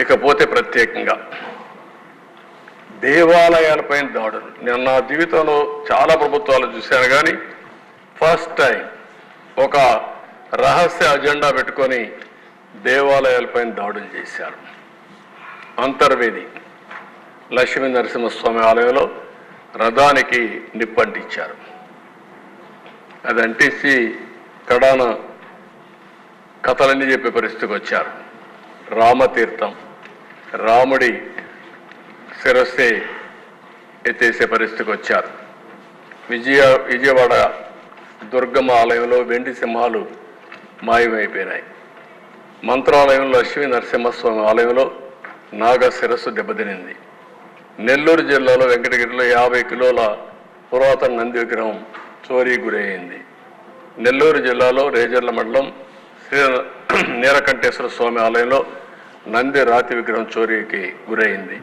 ఇకపోతే ప్రత్యేకంగా. దేవాలయాలపైన దాడులు. నేను నా జీవితంలో చాలా ప్రభుత్వాలు చూశాను కానీ ఫస్ట్ టైం ఒక రహస్య అజెండా పెట్టుకొని దేవాలయాలపైన దాడులు చేశారు. అంతర్వేది లక్ష్మీ నరసింహస్వామి ఆలయంలో రథానికి నిప్పంటించారు. అది అంటించి కడాన కథలన్నీ చెప్పే పరిస్థితికి వచ్చారు. రామతీర్థం. రాముడి శిరస్సే ఎత్తేసే పరిస్థితికి వచ్చారు. విజయ విజయవాడ దుర్గమ్మ ఆలయంలో వెండి సింహాలు మాయమైపోయినాయి. మంత్రాలయంలో లక్ష్మీ నరసింహస్వామి ఆలయంలో నాగ శిరస్సు దెబ్బతినింది. నెల్లూరు జిల్లాలో వెంకటగిరిలో యాభై కిలోల పురాతన నంది విగ్రహం చోరీ గురైంది నెల్లూరు జిల్లాలో రేజర్ల మండలం శ్రీ నీలకంఠేశ్వర స్వామి ఆలయంలో నంది రాతి విగ్రహం చోరీకి గురైంది.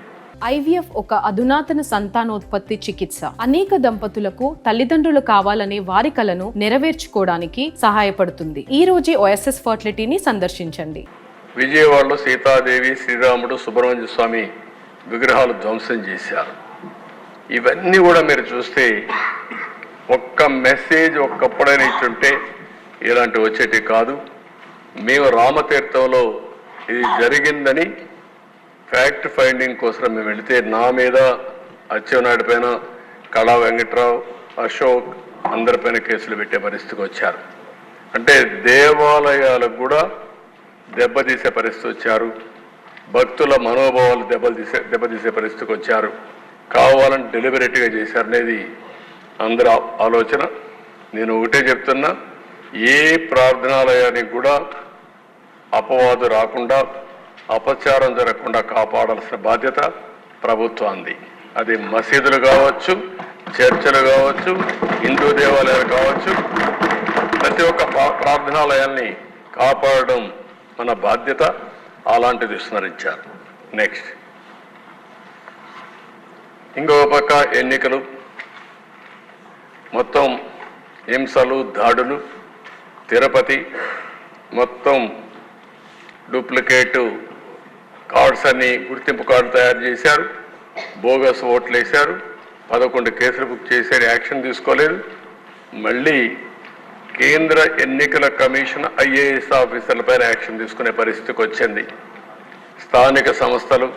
ఐవీఎఫ్ ఒక అధునాతన సంతానోత్పత్తి చికిత్స. అనేక దంపతులకు తల్లిదండ్రులు కావాలనే వారి కలను నెరవేర్చుకోవడానికి సహాయపడుతుంది. ఈ రోజే ఓఎస్ఎస్ ఫర్టిలిటీని సందర్శించండి. విజయవాడలో సీతాదేవి శ్రీరాముడు సుబ్రహ్మణ్య స్వామి విగ్రహాలు ధ్వంసం చేశారు. ఇవన్నీ కూడా మీరు చూస్తే ఒక్క మెసేజ్ ఒక్కప్పుడైనా ఇచ్చుంటే ఇలాంటి వచ్చేటి కాదు. మేము రామతీర్థంలో ఇది జరిగిందని ఫ్యాక్ట్ ఫైండింగ్ కోసం మేము వెళితే నా మీద అచ్చెన్నాయుడు పైన కళా వెంకట్రావు అశోక్ అందరిపైన కేసులు పెట్టే పరిస్థితికి వచ్చారు. అంటే దేవాలయాలకు కూడా దెబ్బతీసే పరిస్థితి వచ్చారు. భక్తుల మనోభావాలు దెబ్బలు తీసే దెబ్బతీసే పరిస్థితికి వచ్చారు. కావాలని డెలిబరేట్గా చేశారనేది అందరి ఆలోచన. నేను ఒకటే చెప్తున్నా ఏ ప్రార్థనాలయానికి కూడా అపవాదు రాకుండా అపచారం జరగకుండా కాపాడాల్సిన బాధ్యత ప్రభుత్వాన్ని అది మసీదులు కావచ్చు చర్చలు కావచ్చు హిందూ దేవాలయాలు కావచ్చు ప్రతి ఒక్క ప్రార్థనాలయాన్ని ప్రార్థనాలయాల్ని కాపాడడం మన బాధ్యత. అలాంటిది విస్మరించారు. నెక్స్ట్ ఇంకో పక్క ఎన్నికలు. మొత్తం హింసలు దాడులు తిరుపతి మొత్తం డూప్లికేట్ కార్డ్స్ అన్ని గుర్తింపు కార్డు తయారు చేశారు. బోగస్ ఓట్లు వేశారు. పదకొండు కేసులు బుక్ చేశారు. యాక్షన్ తీసుకోలేదు. మళ్ళీ కేంద్ర ఎన్నికల కమిషన్ ఐఏఎస్ ఆఫీసర్లపైన యాక్షన్ తీసుకునే పరిస్థితికి వచ్చింది. స్థానిక సంస్థలు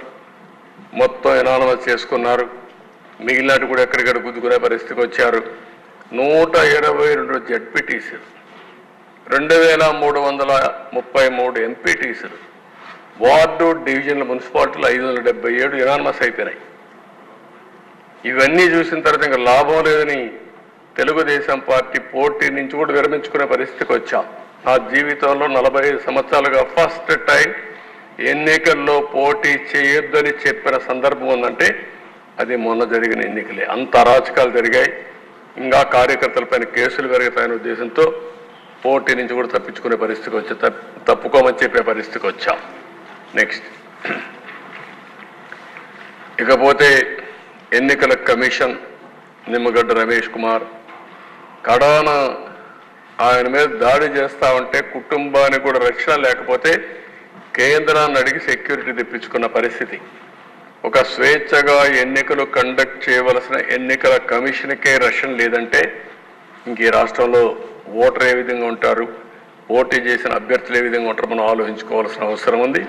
మొత్తం ఎనానమస్ చేసుకున్నారు. మిగిలినట్టు కూడా ఎక్కడికక్కడ గుద్దుకునే పరిస్థితికి వచ్చారు. నూట ఇరవై రెండు జడ్పీటీసీలు రెండు వేల మూడు వందల ముప్పై మూడు ఎంపీటీసీలు వార్డు డివిజన్ల మున్సిపాలిటీలు ఐదు వందల డెబ్బై ఏడు ఎనానమస్ అయిపోయినాయి. ఇవన్నీ చూసిన తర్వాత ఇంకా లాభం లేదని తెలుగుదేశం పార్టీ పోటీ నుంచి కూడా విరమించుకునే పరిస్థితికి వచ్చాం. నా జీవితంలో నలభై ఐదు సంవత్సరాలుగా ఫస్ట్ టైం ఎన్నికల్లో పోటీ చేయొద్దని చెప్పిన సందర్భం ఉందంటే అది మొన్న జరిగిన ఎన్నికలే. అంత అరాచకాలు జరిగాయి. ఇంకా కార్యకర్తలపైన కేసులు పెరుగుతాయనే ఉద్దేశంతో పోటీ నుంచి కూడా తప్పించుకునే పరిస్థితికి వచ్చి తప్ప తప్పుకోమని చెప్పే పరిస్థితికి వచ్చాం. నెక్స్ట్ ఇకపోతే ఎన్నికల కమిషన్ నిమ్మగడ్డ రమేష్ కుమార్ కడాన ఆయన మీద దాడి చేస్తా ఉంటే కుటుంబానికి కూడా రక్షణ లేకపోతే కేంద్రాన్ని అడిగి సెక్యూరిటీ తెప్పించుకున్న పరిస్థితి. ఒక స్వేచ్ఛగా ఎన్నికలు కండక్ట్ చేయవలసిన ఎన్నికల కమిషన్కే రక్షణ లేదంటే ఇంక ఈ రాష్ట్రంలో ఓటర్ ఏ విధంగా ఉంటారు? పోటీ చేసిన అభ్యర్థులు ఏ విధంగా ఉంటారు? మనం ఆలోచించుకోవాల్సిన అవసరం ఉంది.